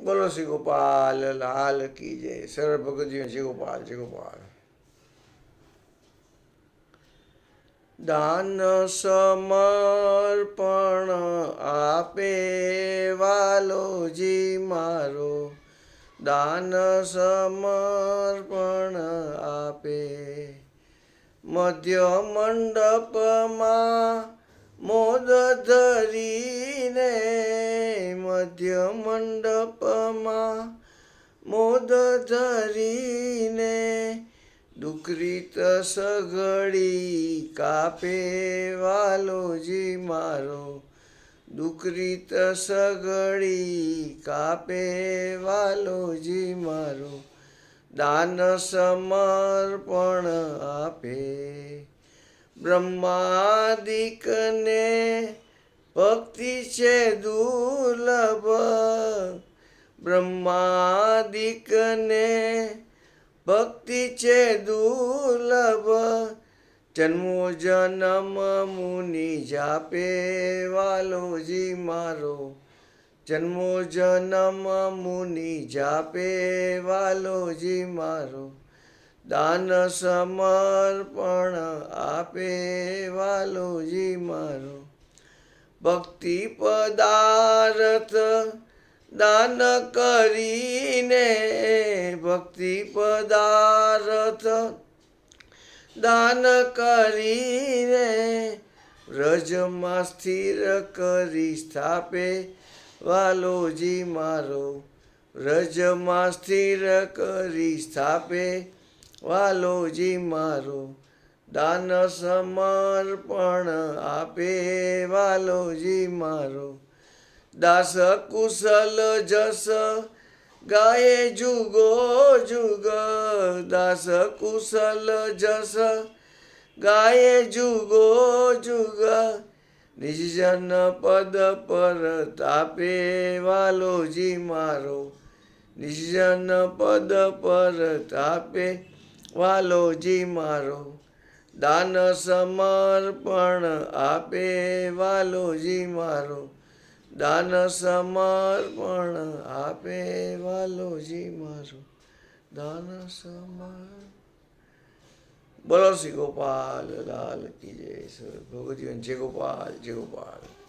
બોલો શ્રી લાલ કી જય. સરળ ભગતજી શ્રી ગોપાલ દાન સમર્પણ આપે વાલોજી મારો. દાન સમર્પણ આપે. મધ્ય મંડપમાં મધ્ય મંડપમાં મોદ ધરીને દુકરીત સઘળી કાપે વાલોજી મારો. દુકરીત સઘળી કાપે વાલોજી મારો. દાન સમર્પણ આપે. બ્રહ્માદિકને ભક્તિ છે દુર્લભ. બ્રહ્માદિકને ભક્તિ છે દુર્લભ. જન્મો જન્મ મુનિ જાપે વાલોજી મારો. જન્મો જન્મ મુનિ જાપે વાલોજી મારો. દાન સમર્પણ આપે વાલોજી મારો. ભક્તિ પદાર્થ દાન કરીને ભક્તિ પદાર્થ દાન કરીને વ્રજમાં સ્થિર કરી સ્થાપે. વાલોજી મારો, વ્રજમાં સ્થિર કરી સ્થાપે. વાલોજી મારો દાન સમર્પણ આપે વાલોજી મારો. દાસ કુશલ જસ ગાય જુગો જુગ. દાસ કુશલ જસ ગાય જુગો જુગ. નિજન પદ પર તાપે વાલોજી મારો. નિજન પદ પર તાપે વાલોજી મારો. દાન સમર્પણ આપે વાલોજી મારો. દાન સમર્પણ આપે વાલોજી મારો. દાન સમર્પણ બોલો શ્રી ગોપાલ, લાલ કી જય. ભગવતી જય ગોપાલ જય ગોપાલ.